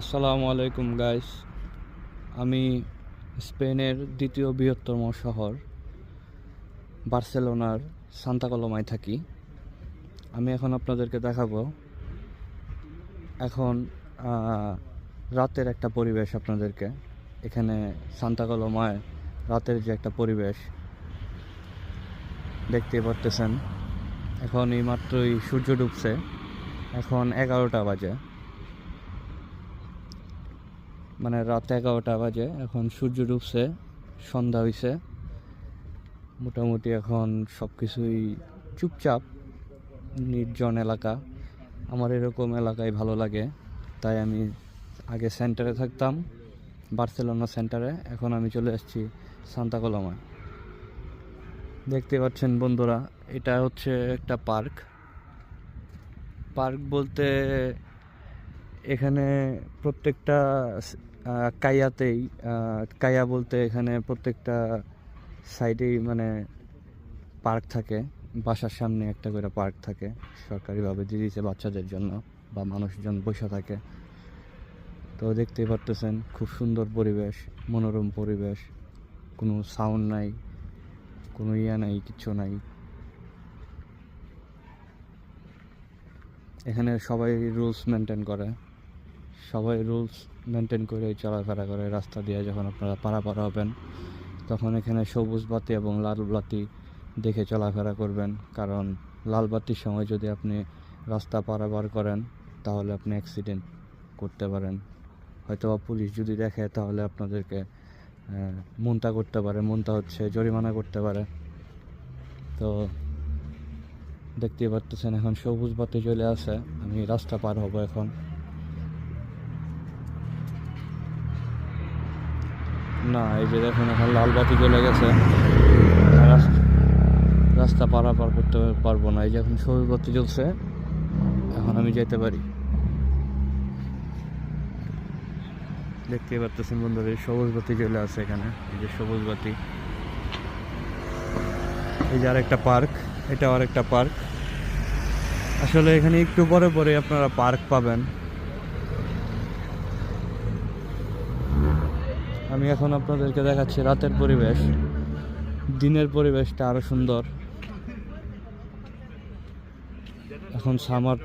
আসসালামু আলাইকুম গাইস আমি স্পেনের দ্বিতীয় বৃহত্তম শহর বার্সেলোনার সান্তাকলমায় থাকি। আমি এখন আপনাদেরকে দেখাবো। এখন রাতের একটা পরিবেশ আপনাদেরকে। এখানে সান্তাকলমায় রাতের যে একটা পরিবেশ দেখতে পারতেছেন। এখন এই মাত্রই সূর্য ডুবছে। এখন এগারোটা বাজে। মানে রাত এগারোটা বাজে, এখন সূর্য ডুবছে, সন্ধ্যা হইছে। মোটামুটি এখন সব কিছুই চুপচাপ, নির্জন এলাকা। আমার এরকম এলাকায় ভালো লাগে, তাই আমি আগে সেন্টারে থাকতাম, বার্সেলোনা সেন্টারে এখন আমি চলে আসছি সান্তা কলমায় দেখতে পাচ্ছেন বন্ধুরা, এটা হচ্ছে একটা পার্ক। পার্ক বলতে এখানে প্রত্যেকটা কায়াতেই কায়া বলতে এখানে প্রত্যেকটা সাইডেই মানে পার্ক থাকে। বাসার সামনে একটা করে পার্ক থাকে সরকারিভাবে দিয়ে দিয়েছে বাচ্চাদের জন্য বা মানুষজন বসে থাকে। তো দেখতেই পারতেছেন খুব সুন্দর পরিবেশ, মনোরম পরিবেশ, কোনো সাউন্ড নাই, কোনো ইয়া নাই কিচ্ছু নাই। এখানে সবাই রুলস মেনটেন করে। সবাই রুলস মেনটেন করে, চলাফেরা করে, রাস্তা দিয়ে যখন আপনারা পারাপার হবেন, তখন এখানে সবুজ বাতি এবং লাল বাতি দেখে চলাফেরা করবেন। কারণ লাল বাতির সময় যদি আপনি রাস্তা পারাপার করেন, তাহলে আপনি অ্যাক্সিডেন্ট করতে পারেন। হয়তো বা পুলিশ যদি দেখে, তাহলে আপনাদেরকে মুনতা করতে পারে। মুনতা হচ্ছে জরিমানা করতে পারে। তো দেখতেই পারতেছেন, এখন সবুজ বাতি চলে আসে। আমি রাস্তা পার হব এখন। না, এই যে দেখুন, এখন লাল বাতি চলে গেছে। রাস- রাস্তা পারাপার করতে পারব না। এই যে এখন সবুজ বাতি চলছে এখন আমি যেতে পারি। দেখতেই পারতেছেন বন্ধুরা, এই সবুজ বাতি চলে আসে এখানে, এই যে সবুজ বাতি। এই যে আরেকটা পার্ক এটা আরেকটা পার্ক। আসলে এখানে একটু পরে পরে আপনারা পার্ক পাবেন। আমি এখন আপনাদেরকে দেখাচ্ছি রাতের পরিবেশ। দিনের পরিবেশটা আরও সুন্দর। এখন সামার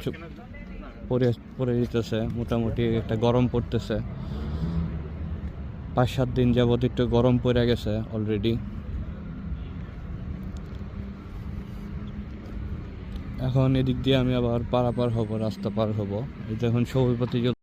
পরে দিতেছে মোটামুটি একটা গরম পড়তেছে। পাঁচ সাত দিন যাবত একটু গরম পড়ে গেছে অলরেডি এখন এদিক দিয়ে আমি আবার পারাপার হব, রাস্তা পার হব। এই দেখুন সবুজ বাতি জ্বল-